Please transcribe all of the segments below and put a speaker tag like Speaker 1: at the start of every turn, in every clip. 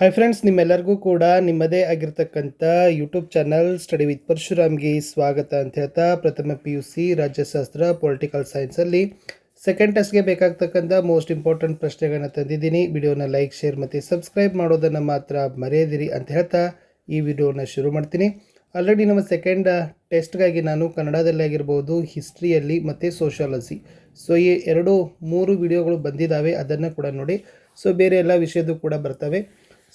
Speaker 1: Hi friends ನಿಮ್ಮೆಲ್ಲರಿಗೂ ಕೂಡ ನಿಮ್ಮದೇ ಆಗಿರ್ತಕ್ಕಂಥ ಯೂಟ್ಯೂಬ್ ಚಾನಲ್ ಸ್ಟಡಿ ವಿತ್ ಪರಶುರಾಮ್ಗೆ ಸ್ವಾಗತ ಅಂತ ಹೇಳ್ತಾ ಪ್ರಥಮ ಪಿ ಯು ಸಿ ರಾಜ್ಯಶಾಸ್ತ್ರ ಪೊಲಿಟಿಕಲ್ ಸೈನ್ಸಲ್ಲಿ ಸೆಕೆಂಡ್ ಟೆಸ್ಟ್ಗೆ ಬೇಕಾಗ್ತಕ್ಕಂಥ ಮೋಸ್ಟ್ ಇಂಪಾರ್ಟೆಂಟ್ ಪ್ರಶ್ನೆಗಳನ್ನ ತಂದಿದ್ದೀನಿ. ವಿಡಿಯೋನ ಲೈಕ್ ಶೇರ್ ಮತ್ತು ಸಬ್ಸ್ಕ್ರೈಬ್ ಮಾಡೋದನ್ನು ಮಾತ್ರ ಮರೆಯದಿರಿ ಅಂತ ಹೇಳ್ತಾ ಈ ವಿಡಿಯೋನ ಶುರು ಮಾಡ್ತೀನಿ. ಆಲ್ರೆಡಿ ನಮ್ಮ ಸೆಕೆಂಡ್ ಟೆಸ್ಟ್ಗಾಗಿ ನಾನು ಕನ್ನಡದಲ್ಲಿ ಆಗಿರ್ಬೋದು ಹಿಸ್ಟ್ರಿಯಲ್ಲಿ ಮತ್ತು ಸೋಷಾಲಜಿ ಸೊ ಈ ಎರಡು ಮೂರು ವಿಡಿಯೋಗಳು ಬಂದಿದ್ದಾವೆ, ಅದನ್ನು ಕೂಡ ನೋಡಿ. ಸೊ ಬೇರೆ ಎಲ್ಲ ವಿಷಯದ್ದು ಕೂಡ ಬರ್ತವೆ.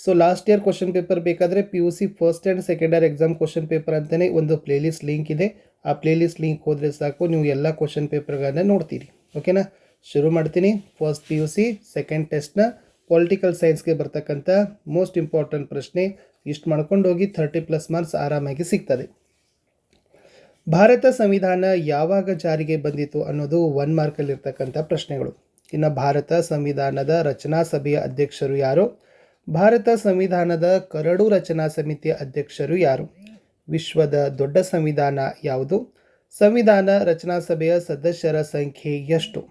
Speaker 1: So last year question paper ಬೇಕಾದರೆ P U C first and second year exam question paper ಅಂತಲೇ ಒಂದು ಪ್ಲೇಲಿಸ್ಟ್ ಲಿಂಕ್ ಇದೆ. ಆ ಪ್ಲೇಲಿಸ್ಟ್ ಲಿಂಕ್ ಹೋದರೆ ಸಾಕು, ನೀವು ಎಲ್ಲ ಕ್ವಶನ್ ಪೇಪರ್ಗಳನ್ನ ನೋಡ್ತೀರಿ. ಓಕೆನಾ ಶುರು ಮಾಡ್ತೀನಿ. First P U C second ಟೆಸ್ಟ್ನ political ಸೈನ್ಸ್ಗೆ ಬರ್ತಕ್ಕಂಥ ಮೋಸ್ಟ್ ಇಂಪಾರ್ಟೆಂಟ್ ಪ್ರಶ್ನೆ. ಇಷ್ಟು ಮಾಡ್ಕೊಂಡು ಹೋಗಿ ಥರ್ಟಿ ಪ್ಲಸ್ ಮಾರ್ಕ್ಸ್ ಆರಾಮಾಗಿ ಸಿಗ್ತದೆ. ಭಾರತ ಸಂವಿಧಾನ ಯಾವಾಗ ಜಾರಿಗೆ ಬಂದಿತು ಅನ್ನೋದು ಒನ್ ಮಾರ್ಕಲ್ಲಿರ್ತಕ್ಕಂಥ ಪ್ರಶ್ನೆಗಳು. ಇನ್ನು ಭಾರತ ಸಂವಿಧಾನದ ರಚನಾ ಸಭೆಯ ಅಧ್ಯಕ್ಷರು ಯಾರು? ಭಾರತ ಸಂವಿಧಾನದ ಕರಡು ರಚನಾ ಸಮಿತಿಯ ಅಧ್ಯಕ್ಷರು ಯಾರು? ವಿಶ್ವದ ದೊಡ್ಡ ಸಂವಿಧಾನ ಯಾವುದು? ಸಂವಿಧಾನ ರಚನಾ ಸಭೆಯ ಸದಸ್ಯರ ಸಂಖ್ಯೆ ಎಷ್ಟು?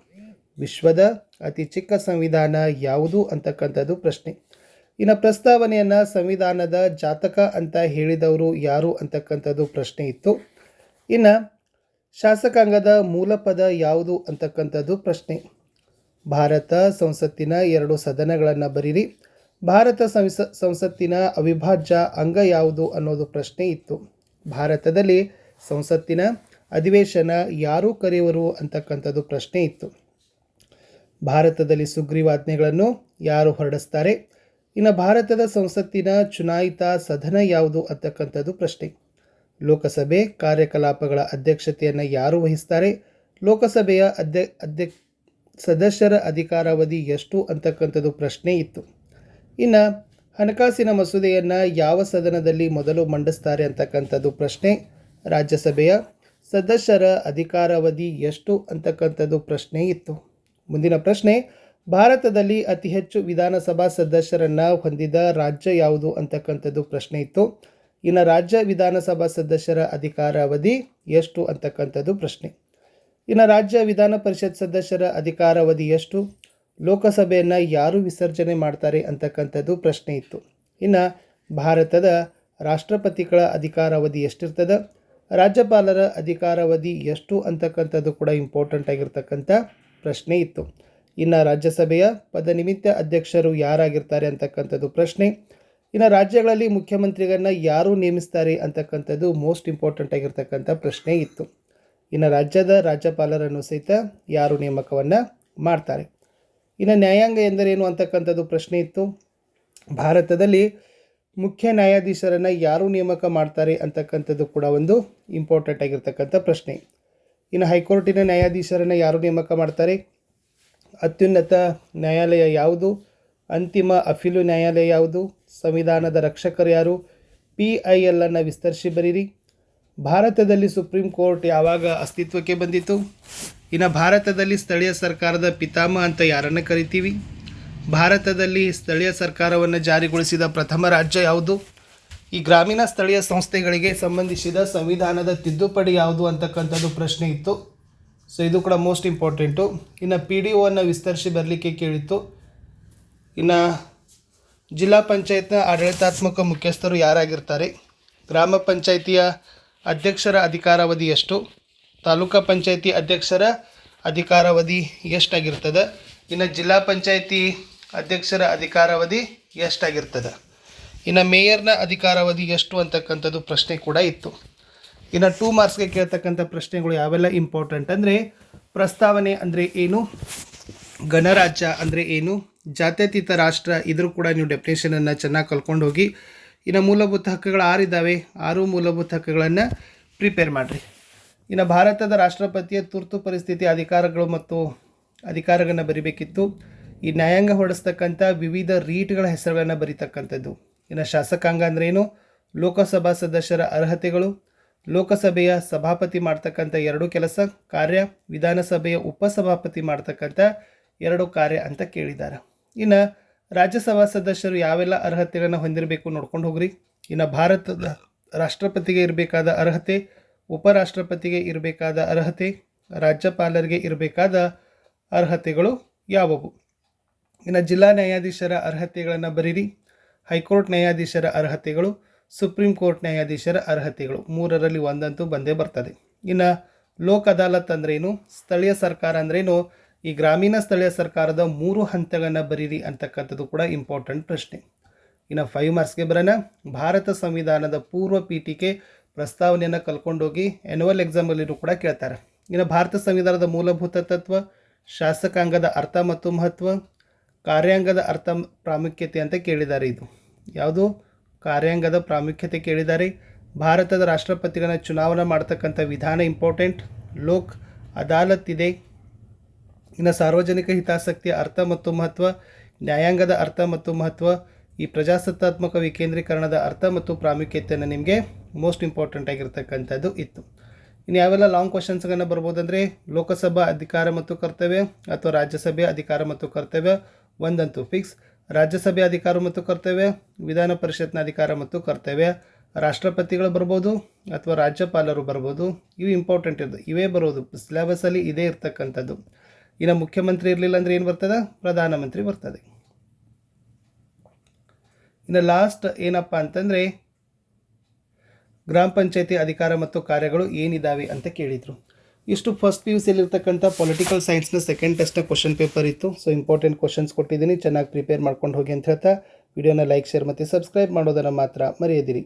Speaker 1: ವಿಶ್ವದ ಅತಿ ಚಿಕ್ಕ ಸಂವಿಧಾನ ಯಾವುದು ಅಂತಕ್ಕಂಥದ್ದು ಪ್ರಶ್ನೆ. ಇನ್ನು ಪ್ರಸ್ತಾವನೆಯನ್ನು ಸಂವಿಧಾನದ ಜಾತಕ ಅಂತ ಹೇಳಿದವರು ಯಾರು ಅಂತಕ್ಕಂಥದ್ದು ಪ್ರಶ್ನೆ ಇತ್ತು. ಇನ್ನು ಶಾಸಕಾಂಗದ ಮೂಲ ಪದ ಯಾವುದು ಅಂತಕ್ಕಂಥದ್ದು ಪ್ರಶ್ನೆ. ಭಾರತ ಸಂಸತ್ತಿನ ಎರಡು ಸದನಗಳನ್ನು ಬರೀರಿ. ಭಾರತ ಸಂಸ, ಸಂಸತ್ತಿನ ಅವಿಭಾಜ್ಯ ಅಂಗ ಯಾವುದು ಅನ್ನೋದು ಪ್ರಶ್ನೆ ಇತ್ತು. ಭಾರತದಲ್ಲಿ ಸಂಸತ್ತಿನ ಅಧಿವೇಶನ ಯಾರು ಕರೆಯುವರು ಅಂತಕ್ಕಂಥದ್ದು ಪ್ರಶ್ನೆ ಇತ್ತು. ಭಾರತದಲ್ಲಿ ಸುಗ್ರೀವಾಜ್ಞೆಗಳನ್ನು ಯಾರು ಹೊರಡಿಸ್ತಾರೆ? ಇನ್ನು ಭಾರತದ ಸಂಸತ್ತಿನ ಚುನಾಯಿತ ಸದನ ಯಾವುದು ಅಂತಕ್ಕಂಥದ್ದು ಪ್ರಶ್ನೆ. ಲೋಕಸಭೆ ಕಾರ್ಯಕಲಾಪಗಳ ಅಧ್ಯಕ್ಷತೆಯನ್ನು ಯಾರು ವಹಿಸ್ತಾರೆ? ಲೋಕಸಭೆಯ ಅಧ್ಯ ಅಧ್ಯ ಸದಸ್ಯರ ಅಧಿಕಾರಾವಧಿ ಎಷ್ಟು ಅಂತಕ್ಕಂಥದ್ದು ಪ್ರಶ್ನೆ ಇತ್ತು. ಇನ್ನು ಹಣಕಾಸಿನ ಮಸೂದೆಯನ್ನು ಯಾವ ಸದನದಲ್ಲಿ ಮೊದಲು ಮಂಡಿಸ್ತಾರೆ ಅಂತಕ್ಕಂಥದ್ದು ಪ್ರಶ್ನೆ. ರಾಜ್ಯಸಭೆಯ ಸದಸ್ಯರ ಅಧಿಕಾರಾವಧಿ ಎಷ್ಟು ಅಂತಕ್ಕಂಥದ್ದು ಪ್ರಶ್ನೆ ಇತ್ತು. ಮುಂದಿನ ಪ್ರಶ್ನೆ, ಭಾರತದಲ್ಲಿ ಅತಿ ಹೆಚ್ಚು ವಿಧಾನಸಭಾ ಸದಸ್ಯರನ್ನು ಹೊಂದಿದ ರಾಜ್ಯ ಯಾವುದು ಅಂತಕ್ಕಂಥದ್ದು ಪ್ರಶ್ನೆ ಇತ್ತು. ಇನ್ನು ರಾಜ್ಯ ವಿಧಾನಸಭಾ ಸದಸ್ಯರ ಅಧಿಕಾರಾವಧಿ ಎಷ್ಟು ಅಂತಕ್ಕಂಥದ್ದು ಪ್ರಶ್ನೆ. ಇನ್ನು ರಾಜ್ಯ ವಿಧಾನ ಪರಿಷತ್ ಸದಸ್ಯರ ಅಧಿಕಾರಾವಧಿ ಎಷ್ಟು? ಲೋಕಸಭೆಯನ್ನು ಯಾರು ವಿಸರ್ಜನೆ ಮಾಡ್ತಾರೆ ಅಂತಕ್ಕಂಥದ್ದು ಪ್ರಶ್ನೆ ಇತ್ತು. ಇನ್ನು ಭಾರತದ ರಾಷ್ಟ್ರಪತಿಗಳ ಅಧಿಕಾರಾವಧಿ ಎಷ್ಟಿರ್ತದ? ರಾಜ್ಯಪಾಲರ ಅಧಿಕಾರಾವಧಿ ಎಷ್ಟು ಅಂತಕ್ಕಂಥದ್ದು ಕೂಡ ಇಂಪಾರ್ಟೆಂಟ್ ಆಗಿರ್ತಕ್ಕಂಥ ಪ್ರಶ್ನೆ ಇತ್ತು. ಇನ್ನು ರಾಜ್ಯಸಭೆಯ ಪದನಿಮಿತ್ತ ಅಧ್ಯಕ್ಷರು ಯಾರಾಗಿರ್ತಾರೆ ಅಂತಕ್ಕಂಥದ್ದು ಪ್ರಶ್ನೆ. ಇನ್ನು ರಾಜ್ಯಗಳಲ್ಲಿ ಮುಖ್ಯಮಂತ್ರಿಗಳನ್ನ ಯಾರು ನೇಮಿಸ್ತಾರೆ ಅಂತಕ್ಕಂಥದ್ದು ಮೋಸ್ಟ್ ಇಂಪಾರ್ಟೆಂಟ್ ಆಗಿರ್ತಕ್ಕಂಥ ಪ್ರಶ್ನೆ ಇತ್ತು. ಇನ್ನು ರಾಜ್ಯದ ರಾಜ್ಯಪಾಲರನ್ನು ಸಹಿತ ಯಾರು ನೇಮಕವನ್ನು ಮಾಡ್ತಾರೆ? ಇನ್ನು ನ್ಯಾಯಾಂಗ ಎಂದರೇನು ಅಂತಕ್ಕಂಥದ್ದು ಪ್ರಶ್ನೆ ಇತ್ತು. ಭಾರತದಲ್ಲಿ ಮುಖ್ಯ ನ್ಯಾಯಾಧೀಶರನ್ನು ಯಾರು ನೇಮಕ ಮಾಡ್ತಾರೆ ಅಂತಕ್ಕಂಥದ್ದು ಕೂಡ ಒಂದು ಇಂಪಾರ್ಟೆಂಟ್ ಆಗಿರ್ತಕ್ಕಂಥ ಪ್ರಶ್ನೆ. ಇನ್ನು ಹೈಕೋರ್ಟಿನ ನ್ಯಾಯಾಧೀಶರನ್ನು ಯಾರು ನೇಮಕ ಮಾಡ್ತಾರೆ? ಅತ್ಯುನ್ನತ ನ್ಯಾಯಾಲಯ ಯಾವುದು? ಅಂತಿಮ ಅಫಿಲು ನ್ಯಾಯಾಲಯ ಯಾವುದು? ಸಂವಿಧಾನದ ರಕ್ಷಕರು ಯಾರು? ಪಿ ಐ ಎಲ್ಲನ್ನು ವಿಸ್ತರಿಸಿ ಬರೀರಿ. ಭಾರತದಲ್ಲಿ ಸುಪ್ರೀಂ ಕೋರ್ಟ್ ಯಾವಾಗ ಅಸ್ತಿತ್ವಕ್ಕೆ ಬಂದಿತು ಇನ್ನು ಭಾರತದಲ್ಲಿ ಸ್ಥಳೀಯ ಸರ್ಕಾರದ ಪಿತಾಮ ಅಂತ ಯಾರನ್ನು ಕರಿತೀವಿ? ಭಾರತದಲ್ಲಿ ಸ್ಥಳೀಯ ಸರ್ಕಾರವನ್ನು ಜಾರಿಗೊಳಿಸಿದ ಪ್ರಥಮ ರಾಜ್ಯ ಯಾವುದು? ಈ ಗ್ರಾಮೀಣ ಸ್ಥಳೀಯ ಸಂಸ್ಥೆಗಳಿಗೆ ಸಂಬಂಧಿಸಿದ ಸಂವಿಧಾನದ ತಿದ್ದುಪಡಿ ಯಾವುದು ಅಂತಕ್ಕಂಥದ್ದು ಪ್ರಶ್ನೆ ಇತ್ತು. ಸೊ ಇದು ಕೂಡ ಮೋಸ್ಟ್ ಇಂಪಾರ್ಟೆಂಟು ಇನ್ನು ಪಿ ಡಿ ಒವನ್ನು ವಿಸ್ತರಿಸಿ ಬರಲಿಕ್ಕೆ ಕೇಳಿತ್ತು. ಇನ್ನು ಜಿಲ್ಲಾ ಪಂಚಾಯತ್ನ ಆಡಳಿತಾತ್ಮಕ ಮುಖ್ಯಸ್ಥರು ಯಾರಾಗಿರ್ತಾರೆ? ಗ್ರಾಮ ಪಂಚಾಯಿತಿಯ ಅಧ್ಯಕ್ಷರ ಅಧಿಕಾರಾವಧಿ ಎಷ್ಟು? ತಾಲೂಕಾ ಪಂಚಾಯತಿ ಅಧ್ಯಕ್ಷರ ಅಧಿಕಾರಾವಧಿ ಎಷ್ಟಾಗಿರ್ತದೆ? ಇನ್ನು ಜಿಲ್ಲಾ ಪಂಚಾಯತಿ ಅಧ್ಯಕ್ಷರ ಅಧಿಕಾರಾವಧಿ ಎಷ್ಟಾಗಿರ್ತದೆ? ಇನ್ನು ಮೇಯರ್ನ ಅಧಿಕಾರಾವಧಿ ಎಷ್ಟು ಅಂತಕ್ಕಂಥದ್ದು ಪ್ರಶ್ನೆ ಕೂಡ ಇತ್ತು. ಇನ್ನು ಟೂ ಮಾರ್ಕ್ಸ್ಗೆ ಕೇಳ್ತಕ್ಕಂಥ ಪ್ರಶ್ನೆಗಳು ಯಾವೆಲ್ಲ ಇಂಪಾರ್ಟೆಂಟ್ ಅಂದರೆ ಪ್ರಸ್ತಾವನೆ ಅಂದರೆ ಏನು, ಗಣರಾಜ್ಯ ಅಂದರೆ ಏನು, ಜಾತ್ಯತೀತ ರಾಷ್ಟ್ರ ಇದ್ರೂ ಕೂಡ ನೀವು ಡೆಫಿನೇಷನನ್ನು ಚೆನ್ನಾಗಿ ಕಲ್ಕೊಂಡು ಹೋಗಿ ಇನ್ನು ಮೂಲಭೂತ ಹಕ್ಕುಗಳು ಆರಿದ್ದಾವೆ, ಆರು ಮೂಲಭೂತ ಹಕ್ಕುಗಳನ್ನು ಪ್ರಿಪೇರ್ ಮಾಡಿರಿ. ಇನ್ನು ಭಾರತದ ರಾಷ್ಟ್ರಪತಿಯ ತುರ್ತು ಪರಿಸ್ಥಿತಿ ಅಧಿಕಾರಗಳು ಮತ್ತು ಅಧಿಕಾರಗಳನ್ನು ಬರಿಬೇಕಿತ್ತು. ಈ ನ್ಯಾಯಾಂಗ ಹೊರಡಿಸ್ತಕ್ಕಂಥ ವಿವಿಧ ರೀಟ್ಗಳ ಹೆಸರುಗಳನ್ನು ಬರೀತಕ್ಕಂಥದ್ದು. ಇನ್ನು ಶಾಸಕಾಂಗ ಅಂದ್ರೇನು ಲೋಕಸಭಾ ಸದಸ್ಯರ ಅರ್ಹತೆಗಳು, ಲೋಕಸಭೆಯ ಸಭಾಪತಿ ಮಾಡ್ತಕ್ಕಂಥ ಎರಡು ಕೆಲಸ, ಕಾರ್ಯ, ವಿಧಾನಸಭೆಯ ಉಪಸಭಾಪತಿ ಮಾಡ್ತಕ್ಕಂಥ ಎರಡು ಕಾರ್ಯ ಅಂತ ಕೇಳಿದ್ದಾರೆ. ಇನ್ನು ರಾಜ್ಯಸಭಾ ಸದಸ್ಯರು ಯಾವೆಲ್ಲ ಅರ್ಹತೆಗಳನ್ನು ಹೊಂದಿರಬೇಕು ನೋಡ್ಕೊಂಡು ಹೋಗ್ರಿ. ಇನ್ನು ಭಾರತದ ರಾಷ್ಟ್ರಪತಿಗೆ ಇರಬೇಕಾದ ಅರ್ಹತೆ ಉಪರಾಷ್ಟ್ರಪತಿಗೆ ಇರಬೇಕಾದ ಅರ್ಹತೆ, ರಾಜ್ಯಪಾಲರಿಗೆ ಇರಬೇಕಾದ ಅರ್ಹತೆಗಳು ಯಾವುವು? ಇನ್ನು ಜಿಲ್ಲಾ ನ್ಯಾಯಾಧೀಶರ ಅರ್ಹತೆಗಳನ್ನು ಬರೀರಿ. ಹೈಕೋರ್ಟ್ ನ್ಯಾಯಾಧೀಶರ ಅರ್ಹತೆಗಳು, ಸುಪ್ರೀಂ ಕೋರ್ಟ್ ನ್ಯಾಯಾಧೀಶರ ಅರ್ಹತೆಗಳು. ಮೂರರಲ್ಲಿ ಒಂದಂತೂ ಬಂದೇ ಬರ್ತದೆ. ಇನ್ನು ಲೋಕ್ ಅದಾಲತ್ ಅಂದ್ರೇನು? ಸ್ಥಳೀಯ ಸರ್ಕಾರ ಅಂದ್ರೇನು? ಈ ಗ್ರಾಮೀಣ ಸ್ಥಳೀಯ ಸರ್ಕಾರದ ಮೂರು ಹಂತಗಳನ್ನು ಬರೀರಿ ಅಂತಕ್ಕಂಥದ್ದು ಕೂಡ ಇಂಪಾರ್ಟೆಂಟ್ ಪ್ರಶ್ನೆ. ಇನ್ನು ಫೈವ್ ಮಾರ್ಕ್ಸ್ಗೆ ಬರೋಣ. ಭಾರತ ಸಂವಿಧಾನದ ಪೂರ್ವ ಪೀಠಿಕೆ ಪ್ರಸ್ತಾವನೆಯನ್ನು ಕಲ್ಕೊಂಡೋಗಿ ಎನ್ಯುವಲ್ ಎಕ್ಸಾಮಲ್ಲಿರೂ ಕೂಡ ಕೇಳ್ತಾರೆ. ಇನ್ನು ಭಾರತ ಸಂವಿಧಾನದ ಮೂಲಭೂತ ತತ್ವ, ಶಾಸಕಾಂಗದ ಅರ್ಥ ಮತ್ತು ಮಹತ್ವ, ಕಾರ್ಯಾಂಗದ ಅರ್ಥ ಪ್ರಾಮುಖ್ಯತೆ ಅಂತ ಕೇಳಿದ್ದಾರೆ ಇದು. ಯಾವುದು? ಕಾರ್ಯಾಂಗದ ಪ್ರಾಮುಖ್ಯತೆ ಕೇಳಿದ್ದಾರೆ. ಭಾರತದ ರಾಷ್ಟ್ರಪತಿಗಳನ್ನ ಚುನಾವಣೆ ಮಾಡ್ತಕ್ಕಂಥ ವಿಧಾನ ಇಂಪಾರ್ಟೆಂಟ್ ಲೋಕ್, ಅದಾಲತ್ ಇದೆ. ಇನ್ನು ಸಾರ್ವಜನಿಕ ಹಿತಾಸಕ್ತಿಯ ಅರ್ಥ ಮತ್ತು ಮಹತ್ವ, ನ್ಯಾಯಾಂಗದ ಅರ್ಥ ಮತ್ತು ಮಹತ್ವ, ಈ ಪ್ರಜಾಸತ್ತಾತ್ಮಕ ವಿಕೇಂದ್ರೀಕರಣದ ಅರ್ಥ ಮತ್ತು ಪ್ರಾಮುಖ್ಯತೆಯನ್ನು ನಿಮಗೆ ಮೋಸ್ಟ್ ಇಂಪಾರ್ಟೆಂಟ್ ಆಗಿರ್ತಕ್ಕಂಥದ್ದು ಇತ್ತು. ಇನ್ನು ಯಾವೆಲ್ಲ ಲಾಂಗ್ ಕ್ವಶನ್ಸ್ಗಳನ್ನ ಬರ್ಬೋದಂದರೆ ಲೋಕಸಭಾ ಅಧಿಕಾರ ಮತ್ತು ಕರ್ತವ್ಯ ಅಥವಾ ರಾಜ್ಯಸಭೆ ಅಧಿಕಾರ ಮತ್ತು ಕರ್ತವ್ಯ ಒಂದಂತೂ ಫಿಕ್ಸ್ ರಾಜ್ಯಸಭೆ ಅಧಿಕಾರ ಮತ್ತು ಕರ್ತವ್ಯ, ವಿಧಾನ ಪರಿಷತ್ನ ಅಧಿಕಾರ ಮತ್ತು ಕರ್ತವ್ಯ, ರಾಷ್ಟ್ರಪತಿಗಳು ಬರ್ಬೋದು ಅಥವಾ ರಾಜ್ಯಪಾಲರು ಬರ್ಬೋದು, ಇವು ಇಂಪಾರ್ಟೆಂಟ್ ಇರೋದು. ಇವೇ ಬರೋದು ಸಿಲೆಬಸಲ್ಲಿ ಇದೇ ಇರ್ತಕ್ಕಂಥದ್ದು. ಇನ್ನು ಮುಖ್ಯಮಂತ್ರಿ ಇರಲಿಲ್ಲ ಅಂದರೆ ಏನು ಬರ್ತದೆ? ಪ್ರಧಾನಮಂತ್ರಿ ಬರ್ತದೆ. ಇನ್ನು ಲಾಸ್ಟ್ ಏನಪ್ಪ ಅಂತಂದರೆ ಗ್ರಾಮ ಪಂಚಾಯತಿ ಅಧಿಕಾರ ಮತ್ತು ಕಾರ್ಯಗಳು ಏನಿದ್ದಾವೆ ಅಂತ ಕೇಳಿದರು. ಇಷ್ಟು ಫಸ್ಟ್ ಪಿ ಯು ಸಿಲಿರ್ತಕ್ಕಂಥ ಪೊಲಿಟಿಕಲ್ ಸೈನ್ಸ್ನ ಸೆಕೆಂಡ್ ಟೆಸ್ಟ್ನ ಕ್ವಶನ್ ಪೇಪರ್ ಇತ್ತು. ಸೊ ಇಂಪಾರ್ಟೆಂಟ್ ಕ್ವಶನ್ಸ್ ಕೊಟ್ಟಿದ್ದೀನಿ. ಚೆನ್ನಾಗಿ ಪ್ರಿಪೇರ್ ಮಾಡ್ಕೊಂಡು ಹೋಗಿ ಅಂತ ಹೇಳ್ತಾ ವಿಡಿಯೋನ ಲೈಕ್ ಶೇರ್ ಮತ್ತು ಸಬ್ಸ್ಕ್ರೈಬ್ ಮಾಡೋದನ್ನು ಮಾತ್ರ ಮರೆಯದಿರಿ.